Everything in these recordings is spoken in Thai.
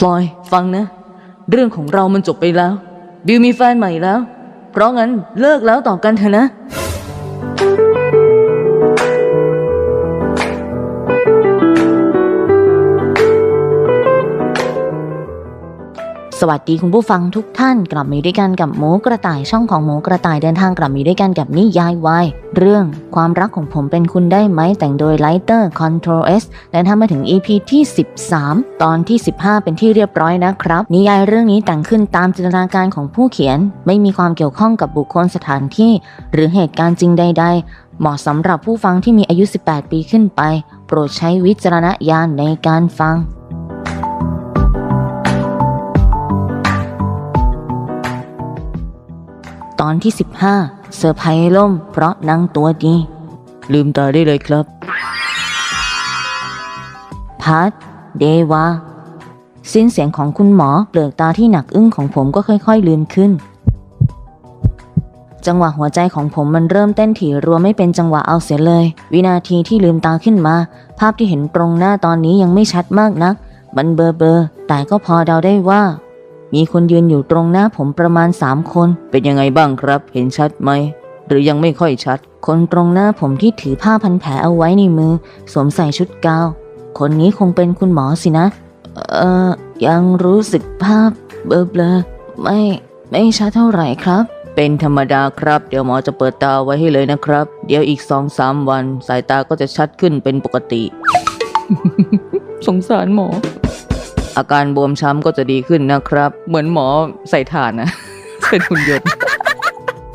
พลอยฟังนะ เรื่องของเรามันจบไปแล้ว บิวมีแฟนใหม่แล้ว เพราะงั้นเลิกแล้วต่อกันเถอะนะ สวัสดีคุณผู้ฟังทุกท่านกลับมาด้วยกันกับหมูกระต่ายช่องของหมูกระต่ายเดินทางกลับมาด้วยกันกับนิยายวายเรื่องความรักของผมเป็นคุณได้ไหมแต่งโดย Lighter Control S เดินทามาถึง EP ที่ 13 ตอนที่ 15 เป็นที่เรียบร้อยนะครับ นิยายเรื่องนี้แต่งขึ้นตามจินตนาการของผู้เขียน ไม่มีความเกี่ยวข้องกับบุคคลสถานที่ หรือเหตุการณ์จริงใด ๆ เหมาะสำหรับผู้ฟังที่มีอายุ 18 ปีขึ้นไป โปรดใช้วิจารณญาณในการฟัง ตอนที่ 15 เซอร์ไพรส์ล่ม เพราะนางตัวดี ลืมตาได้เลยครับ พัดเดวาสิ้นเสียงของคุณหมอเปลือกตาที่หนักอึ้งของผมก็ค่อยๆลืมขึ้น จังหวะหัวใจของผมมันเริ่มเต้นถี่รัวไม่เป็นจังหวะเอาเสียเลย วินาทีที่ลืมตาขึ้นมา ภาพที่เห็นตรงหน้าตอนนี้ยังไม่ชัดมากนัก มันเบลอเบอๆแต่ก็พอเดาได้ว่า มีคนยืนอยู่ตรงหน้าผมประมาณสามคน เป็นยังไงบ้างครับ เห็นชัดไหม หรือยังไม่ค่อยชัด คนตรงหน้าผมที่ถือผ้าพันแผลเอาไว้ในมือ สวมใส่ชุดกาว คนนี้คงเป็นคุณหมอสินะ เอ่อ ยังรู้สึกภาพเบลอๆไม่ ไม่ชัดเท่าไหร่ครับ เป็นธรรมดาครับ เดี๋ยวหมอจะเปิดตาไว้ให้เลยนะครับ เดี๋ยวอีกสองสามวัน สายตาก็จะชัดขึ้นเป็นปกติ สงสารหมอ อาการบวมช้ำก็จะดีขึ้นนะครับ เหมือนหมอใส่ถ่านนะ เป็นหุ่นยนต์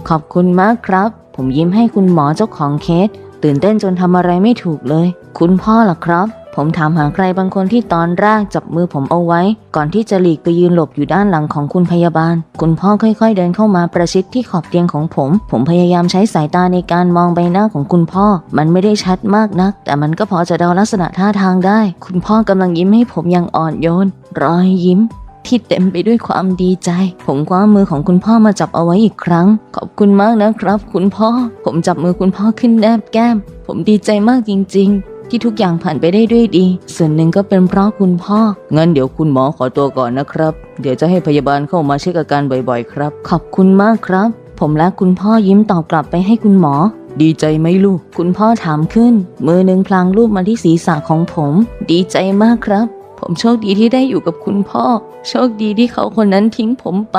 ขอบคุณมากครับ ผมยิ้มให้คุณหมอเจ้าของเคส ตื่นเต้นจนทำอะไรไม่ถูกเลย คุณพ่อล่ะครับ ผมถามหาใครบางคนที่ตอนแรกจับมือผมเอาไว้ ก่อนที่จะหลีกไปยืนหลบอยู่ด้านหลังของคุณพยาบาล คุณพ่อค่อยๆ เดินเข้ามาประชิดที่ขอบเตียงของผม ผมพยายามใช้สายตาในการมองใบหน้าของคุณพ่อ มันไม่ได้ชัดมากนัก แต่มันก็พอจะเดาลักษณะท่าทางได้ คุณพ่อกำลังยิ้มให้ผมอย่างอ่อนโยน รอยยิ้มที่เต็มไปด้วยความดีใจ ผมคว้ามือของคุณพ่อมาจับเอาไว้อีกครั้ง ขอบคุณมากนะครับ คุณพ่อ ผมจับมือคุณพ่อขึ้นแนบแก้ม ผมดีใจมากจริง ๆ ที่ทุกอย่างผ่านไปได้ด้วยดี ส่วนหนึ่งก็เป็นเพราะคุณพ่อ งั้นเดี๋ยวคุณหมอขอตัวก่อนนะครับ เดี๋ยวจะให้พยาบาลเข้ามาเช็คอาการบ่อยๆ ครับ ขอบคุณมากครับ ผมและคุณพ่อยิ้มตอบกลับไปให้คุณหมอ ดีใจไหมลูก คุณพ่อถามขึ้น มือหนึ่งพลางลูบมาที่ศีรษะของผม ดีใจมากครับ ผมโชคดีที่ได้อยู่กับคุณพ่อ โชคดีที่เขาคนนั้นทิ้งผมไป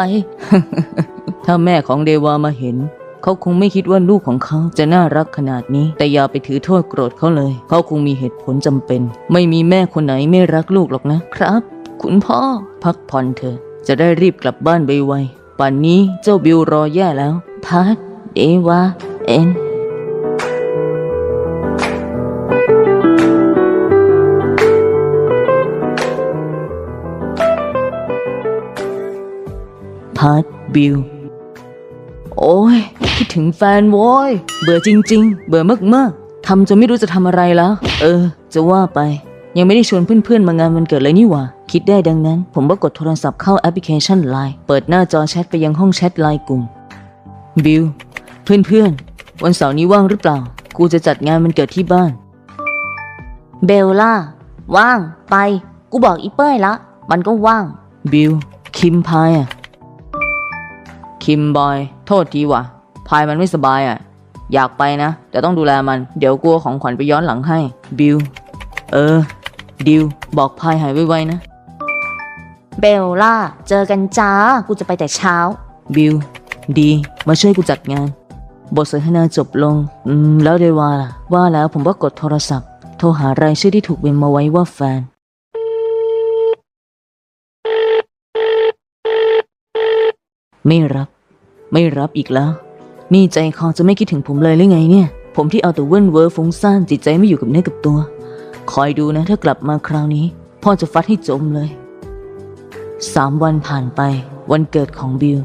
ถ้าแม่ของเดวามาเห็น เขาคงไม่คิดว่าลูกของเขาจะน่ารักขนาดนี้ แต่อย่าไปถือโทษโกรธเขาเลย เขาคงมีเหตุผลจำเป็น ไม่มีแม่คนไหนไม่รักลูกหรอกนะครับ คุณพ่อ พักผ่อนเถอะจะได้รีบกลับบ้านไปไวๆป่านนี้เจ้าบิวรอแย่แล้วพัดเดวาเอ็นพัดบิว โอ้ย คิดถึงแฟนโว้ยเบื่อจริง ๆ เบื่อมากๆทำจนไม่รู้จะทำอะไรแล้ว เออ จะว่าไป ยังไม่ได้ชวนเพื่อนๆ มางานวันเกิดเลยนี่หว่า คิดได้ดังนั้น ผมก็กดโทรศัพท์เข้าแอปพลิเคชัน Line เปิดหน้าจอแชทไปยังห้องแชทไลน์กลุ่มบิวเพื่อนๆ วันเสาร์นี้ว่างหรือเปล่า กูจะจัดงานวันเกิดที่บ้าน เบลล่า ว่าง ไป กูบอกอีเป้ยละ มันก็ว่าง บิลคิมพายอะคิมบอย โทษทีว่ะ พายมันไม่สบายอะ อยากไปนะ แต่ต้องดูแลมัน เดี๋ยวกลัวของขวัญไปย้อนหลังให้ บิล เออ ดิว บอกพายหายไวๆนะ เบลล่า เจอกันจ้า กูจะไปแต่เช้า บิล ดี มาช่วยกูจัดงาน บทสนทนาจบลง อืม แล้วเดวาล่ะ ว่าแล้วผมก็กดโทรศัพท์ โทรหารายชื่อที่ถูกเมมมาไว้ว่าแฟน ไม่รับ ไม่รับอีกแล้ว นี่ใจคอจะไม่คิดถึงผมเลยหรือไงเนี่ย ผมที่เอาแต่เว้นเวอร์ฟุ้งซ่านจิตใจไม่อยู่กับเนื้อกับตัว คอยดูนะถ้ากลับมาคราวนี้ พ่อจะฟัดให้จมเลยสามวันผ่านไป วันเกิดของบิล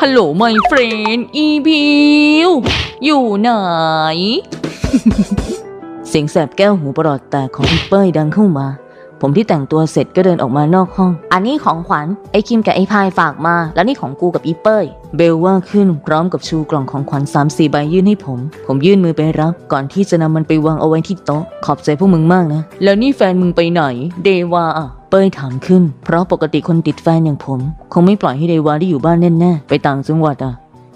ฮัลโหล my friend อีบิวอยู่ไหน เสียงแสบแก้วหูประหลอดแตกของพี่เป้ยดังเข้ามา ผมที่แต่งตัวเสร็จก็เดินออกมานอกห้อง อันนี้ของขวัญไอ้คิมกับไอ้พายฝากมา แล้วนี่ของกูกับอีเป้ย เบลว่าขึ้นพร้อมกับชูกล่องของขวัญ3ามสี่ใบยื่นให้ผม ผมยื่นมือไปรับ ก่อนที่จะนำมันไปวางเอาไว้ที่โต๊ะ ขอบใจพวกมึงมากนะ แล้วนี่แฟนมึงไปไหน เดวาอะไปป้ยถามขึ้น เพราะปกติคนติดแฟนอย่างผม คงไม่ปล่อยให้เดวาได้อยู่บ้านแน่ๆไปต่างจังหวัดอะ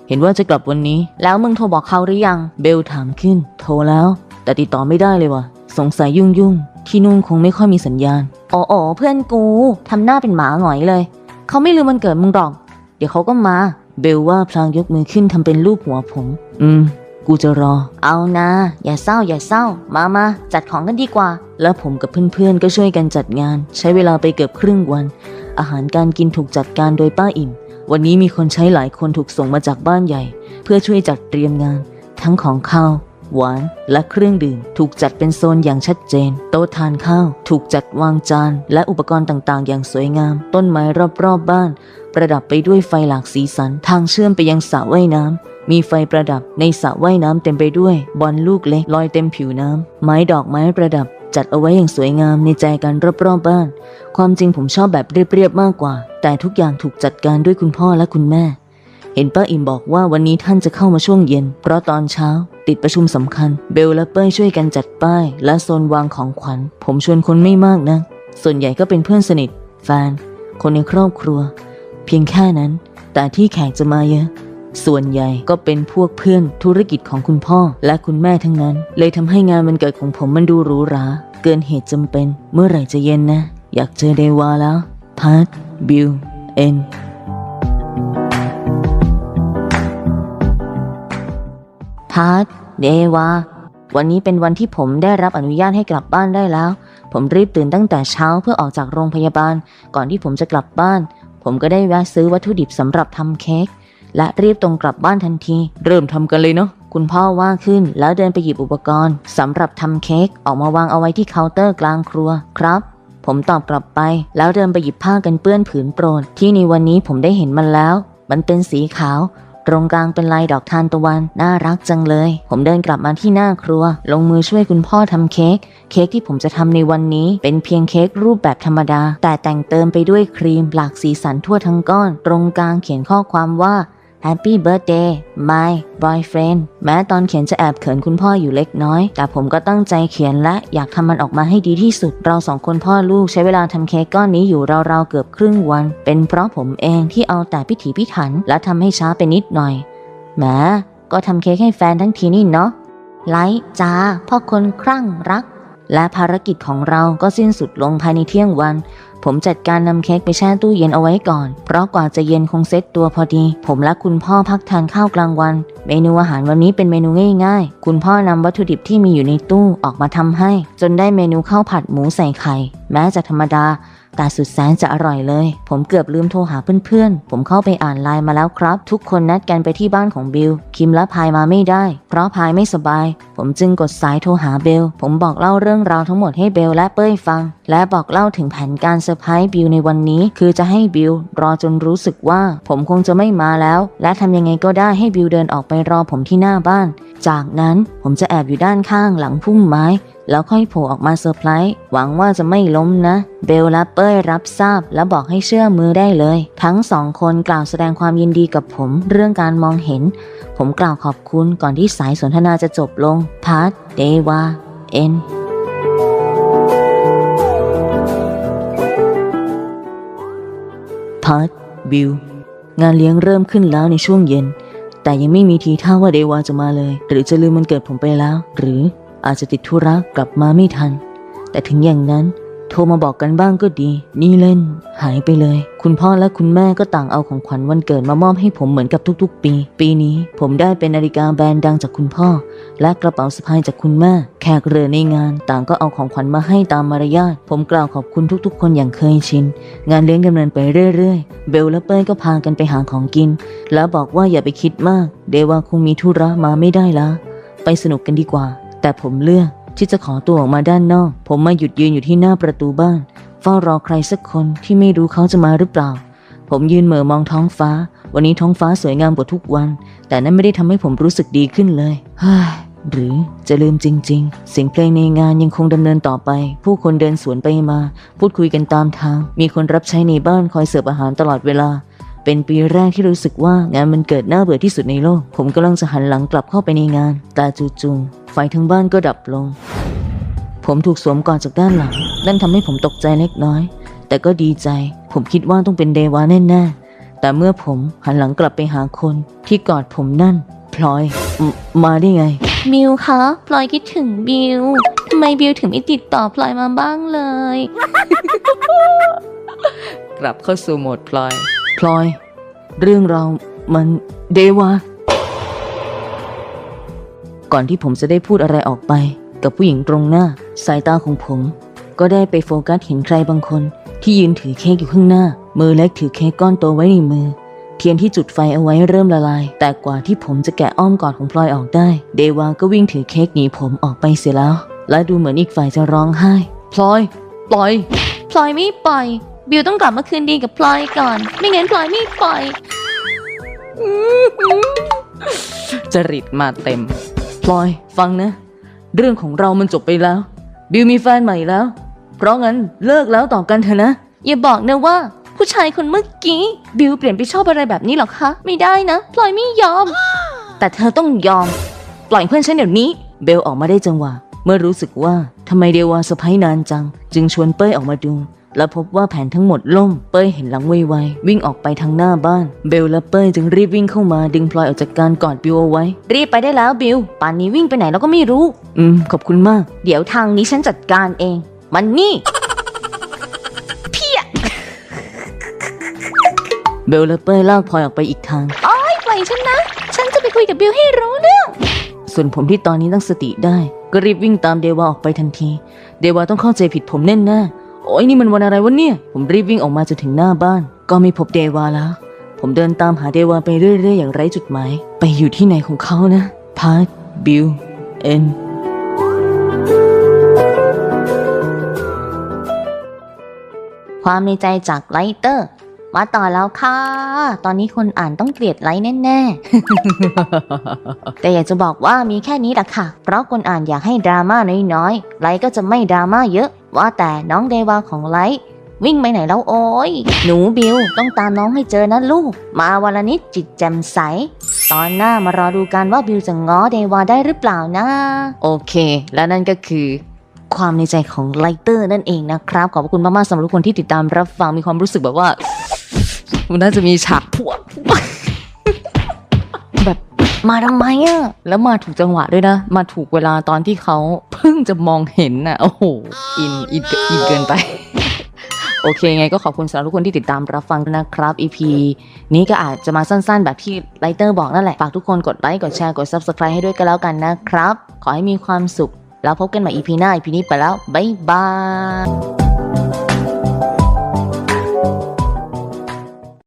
เห็นว่าจะกลับวันนี้ แล้วมึงโทรบอกเขาหรือยัง เบลถามขึ้น โทรแล้ว แต่ติดต่อไม่ได้เลยว่ะสงสัยยุ่งยุ่ง ที่นู่นคงไม่ค่อยมีสัญญาณ โอ้โอเพื่อนกูทำหน้าเป็นหมาหงอยเลย เขาไม่ลืมวันเกิดมึงหรอก เดี๋ยวเขาก็มา เบลว่าพลางยกมือขึ้นทำเป็นรูปหัวผม อืม กูจะรอ เอานะ อย่าเศร้า อย่าเศร้า มามาจัดของกันดีกว่า แล้วผมกับเพื่อนๆก็ช่วยกันจัดงาน ใช้เวลาไปเกือบครึ่งวัน อาหารการกินถูกจัดการโดยป้าอิ่ม วันนี้มีคนใช้หลายคนถูกส่งมาจากบ้านใหญ่ เพื่อช่วยจัดเตรียมงาน ทั้งของข้าว หวาน และเครื่องดื่ม ถูกจัดเป็นโซนอย่างชัดเจน โต๊ะทานข้าว ถูกจัดวางจาน และอุปกรณ์ต่างๆ อย่างสวยงาม ต้นไม้รอบๆบบ้าน ประดับไปด้วยไฟหลากสีสัน ทางเชื่อมไปยังสระว่ายน้ำมีไฟประดับในสระว่ายน้ำเต็มไปด้วย บอลลูกเล็กลอยเต็มผิวน้ำไม้ดอกไม้ประดับจัดเอาไว้อย่างสวยงามในใจกันรอบๆบ้าน ความจริงผมชอบแบบเรียบๆมากกว่า แต่ทุกอย่างถูกจัดการด้วยคุณพ่อและคุณแม่ เห็นป้าอิมบอกว่าวันนี้ท่านจะเข้ามาช่วงเย็น เพราะตอนเช้า ติดประชุมสำคัญ เบลและเป้ยช่วยกันจัดป้าย และโซนวางของขวัญ ผมชวนคนไม่มากนะ ส่วนใหญ่ก็เป็นเพื่อนสนิท แฟน คนในครอบครัว เพียงแค่นั้น แต่ที่แขกจะมาเยอะส่วนใหญ่ก็เป็นพวกเพื่อนธุรกิจของคุณพ่อและคุณแม่ทั้งนั้น เลยทำให้งานวันเกิดของผมมันดูหรูหราเกินเหตุจำเป็น เมื่อไหร่จะเย็นนะ อยากเจอเดวาแล้ว พาร์ทบิลเอ็น พาร์เดวาวันนี้เป็นวันที่ผมได้รับอนุญาตให้กลับบ้านได้แล้ว ผมรีบตื่นตั้งแต่เช้าเพื่อออกจากโรงพยาบาล ก่อนที่ผมจะกลับบ้าน ผมก็ได้แวะซื้อวัตถุดิบสำหรับทำเค้กและรีบตรงกลับบ้านทันที เริ่มทำกันเลยเนาะคุณพ่อว่าขึ้นแล้วเดินไปหยิบอุปกรณ์สำหรับทำเค้กออกมาวางเอาไว้ที่เคาน์เตอร์กลางครัวครับ ผมตอบกลับไป แล้วเดินไปหยิบผ้ากันเปื้อนผืนโปรด ที่ในวันนี้ผมได้เห็นมันแล้ว มันเป็นสีขาว ตรงกลางเป็นลายดอกทานตะวัน น่ารักจังเลย ผมเดินกลับมาที่หน้าครัว ลงมือช่วยคุณพ่อทำเค้ก เค้กที่ผมจะทำในวันนี้ เป็นเพียงเค้กรูปแบบธรรมดา แต่แต่งเติมไปด้วยครีมหลากสีสันทั่วทั้งก้อน ตรงกลางเขียนข้อความว่า Happy Birthday my boyfriend แม้ตอนเขียนจะแอบเขินคุณพ่ออยู่เล็กน้อย แต่ผมก็ตั้งใจเขียนและอยากทำมันออกมาให้ดีที่สุด เราสองคนพ่อลูกใช้เวลาทำเค้กก้อนนี้อยู่ราวๆเกือบครึ่งวัน เป็นเพราะผมเองที่เอาแต่พิถีพิถัน และทำให้ช้าไปนิดหน่อยแหมก็ทำเค้กให้แฟนทั้งทีนี่เนาะไลท์จ้าพ่อคนคลั่งรัก และภารกิจของเราก็สิ้นสุดลงภายในเที่ยงวัน ผมจัดการนำเค้กไปแช่ตู้เย็นเอาไว้ก่อน เพราะกว่าจะเย็นคงเซ็ตตัวพอดี ผมและคุณพ่อพักทานข้าวกลางวัน เมนูอาหารวันนี้เป็นเมนูง่ายๆ คุณพ่อนำวัตถุดิบที่มีอยู่ในตู้ออกมาทำให้ จนได้เมนูข้าวผัดหมูใส่ไข่ แม้จะธรรมดา แต่สุดแสนจะอร่อยเลย ผมเกือบลืมโทรหาเพื่อนๆ ผมเข้าไปอ่านไลน์มาแล้วครับ ทุกคนนัดกันไปที่บ้านของบิล คิมและพายมาไม่ได้ เพราะพายไม่สบาย ผมจึงกดสายโทรหาเบล ผมบอกเล่าเรื่องราวทั้งหมดให้เบลและเป้ยฟัง และบอกเล่าถึงแผนการเซอร์ไพรส์บิลในวันนี้ คือจะให้บิลรอจนรู้สึกว่า ผมคงจะไม่มาแล้ว และทำยังไงก็ได้ให้บิลเดินออกไปรอผมที่หน้าบ้าน จากนั้นผมจะแอบอยู่ด้านข้างหลังพุ่มไม้ แล้วค่อยโผล่ออกมาเซอร์ไพรส์หวังว่าจะไม่ล้มนะ เบลและเป้ยรับทราบและบอกให้เชื่อมือได้เลย ทั้งสองคนกล่าวแสดงความยินดีกับผมเรื่องการมองเห็น ผมกล่าวขอบคุณก่อนที่สายสนทนาจะจบลงพาร์ทเดวาเอ็นพาร์ทบิลงานเลี้ยงเริ่มขึ้นแล้วในช่วงเย็นแต่ยังไม่มีทีท่าว่าเดวาจะมาเลย หรือจะลืมมันเกิดผมไปแล้ว หรือ อาจจะติดธุระกลับมาไม่ทัน แต่ถึงอย่างนั้น โทรมาบอกกันบ้างก็ดี นี่เล่น หายไปเลย คุณพ่อและคุณแม่ก็ต่างเอาของขวัญวันเกิดมามอบให้ผมเหมือนกับทุกๆ ปี ปีนี้ผมได้เป็นนาฬิกาแบรนด์ดังจากคุณพ่อ และกระเป๋าสะพายจากคุณแม่ แขกเรือในงาน ต่างก็เอาของขวัญมาให้ตามมารยาทผมกล่าวขอบคุณทุกๆ คนอย่างเคยชิน งานเลี้ยงดำเนินไปเรื่อยๆ เบลและเป้ยก็พากันไปหาของกิน แล้วบอกว่าอย่าไปคิดมาก เดว่าคงมีธุระมาไม่ได้ละไปสนุกกันดีกว่า แต่ผมเลือกที่จะขอตัวออกมาด้านนอก ผมมาหยุดยืนอยู่ที่หน้าประตูบ้าน เฝ้ารอใครสักคนที่ไม่รู้เขาจะมาหรือเปล่า ผมยืนเหม่อมองท้องฟ้า วันนี้ท้องฟ้าสวยงามกว่าทุกวัน แต่นั่นไม่ได้ทำให้ผมรู้สึกดีขึ้นเลยเฮ้ยหรือจะลืมจริง ๆ เสียงเพลงในงานยังคงดำเนินต่อไป ผู้คนเดินสวนไปมา พูดคุยกันตามทาง มีคนรับใช้ในบ้านคอยเสิร์ฟอาหารตลอดเวลา เป็นปีแรกที่รู้สึกว่างานมันเกิดน่าเบื่อที่สุดในโลก ผมกำลังจะหันหลังกลับเข้าไปในงาน แต่จู่ๆไฟทั้งบ้านก็ดับลง ผมถูกสวมกอดจากด้านหลัง นั่นทำให้ผมตกใจเล็กน้อย แต่ก็ดีใจ ผมคิดว่าต้องเป็นเดวาแน่ๆ แต่เมื่อผมหันหลังกลับไปหาคน ที่กอดผมนั่น พลอยมมาได้ไง บิวคะพลอยคิดถึงบิวทำไมบิวถึงไม่ติดต่อพลอยมาบ้างเลย กลับเข้าสู่โหมดพลอย พลอย เรื่องเรามันเดวาก่อนที่ผมจะได้พูดอะไรออกไป กับผู้หญิงตรงหน้า สายตาของผม ก็ได้ไปโฟกัสเห็นใครบางคน ที่ยืนถือเค้กอยู่ข้างหน้า มือเล็กถือเค้กก้อนโตไว้ในมือ เทียนที่จุดไฟเอาไว้เริ่มละลาย แต่กว่าที่ผมจะแกะอ้อมกอดของพลอยออกได้ เดวาก็วิ่งถือเค้กหนีผมออกไปเสียแล้ว และดูเหมือนอีกฝ่ายจะร้องไห้ พลอย ปล่อย พลอยไม่ปล่อย บิวต้องกลับมาคืนดีกับพลอยก่อน ไม่งั้นพลอยไม่ปล่อยจริตมาเต็ม พลอยฟังนะ เรื่องของเรามันจบไปแล้ว บิวมีแฟนใหม่แล้ว เพราะงั้นเลิกแล้วต่อกันเถอะนะ อย่าบอกนะว่า ผู้ชายคนเมื่อกี้บิวเปลี่ยนไปชอบอะไรแบบนี้หรอคะ ไม่ได้นะพลอยไม่ยอม แต่เธอต้องยอม ปล่อยเพื่อนฉันเดี๋ยวนี้ เบลออกมาได้จังหวะ เมื่อรู้สึกว่าทำไมเดวาสะพ้ยนานจัง จึงชวนเป้ยออกมาดู และพบว่าแผนทั้งหมดล่ม เป้ยเห็นหลังไวๆวิ่งออกไปทางหน้าบ้าน เบลและเป้ยจึงรีบวิ่งเข้ามาดึงพลอยออกจากการกอดบิวเอาไว้ รีบไปได้แล้วบิวป่านนี้วิ่งไปไหนเราก็ไม่รู้ อืม ขอบคุณมาก เดี๋ยวทางนี้ฉันจัดการเอง มันนี่เบลและเป้ยลากพลอยออกไปอีกทางปล่อยฉันนะ ฉันจะไปคุยกับบิวให้รู้เรื่องส่วนผมที่ตอนนี้ตั้งสติได้ ก็รีบวิ่งตามเดวาออกไปทันที เดวาต้องเข้าใจผิดผมแน่แน่ๆ โอ้ยนี่มันวันอะไรวะเนี่ย ผมรีบวิ่งออกมาจนถึงหน้าบ้าน ก็ไม่พบเดวาแล้ว ผมเดินตามหาเดวาไปเรื่อยๆอย่างไร้จุดหมาย ไปอยู่ที่ไหนของเขานะ พาร์ทบิล เอ็นความในใจจากไลเตอร์ มาต่อแล้วค่ะ ตอนนี้คนอ่านต้องเกลียดไลค์แน่ๆ แต่อยากจะบอกว่ามีแค่นี้แหละค่ะ เพราะคนอ่านอยากให้ดราม่าน้อยๆ ไลค์ก็จะไม่ดราม่าเยอะ ว่าแต่น้องเดวาของไลค์วิ่งไปไหนแล้วโอ้ย หนูบิวต้องตามน้องให้เจอนะลูก มาวันละนิดจิตแจ่มใส ตอนหน้ามารอดูกันว่าบิวจะง้อเดวาได้หรือเปล่านะ โอเค และนั่นก็คือความในใจของไลเตอร์นั่นเองนะครับ ขอบพระคุณมากๆสำหรับทุกคนที่ติดตามรับฟังมีความรู้สึกแบบว่า มันน่าจะมีฉากพวกแบบมาทำไมอะแล้วมาถูกจังหวะด้วยนะ มาถูกเวลาตอนที่เขาเพิ่งจะมองเห็นน่ะ โอ้โห อิน อินอินเกินไป โอเค ไงก็ขอบคุณสำหรับทุกคนที่ติดตามรับฟังนะครับ EP นี้ก็อาจจะมาสั้นๆ แบบที่ไลเตอร์บอกนั่นแหละ ฝากทุกคนกดไลค์ กดแชร์ กด Subscribe ให้ด้วยกันแล้วกันนะครับ ขอให้มีความสุข แล้วพบกันใหม่ EP หน้า EP นี้ไปแล้ว บ๊ายบาย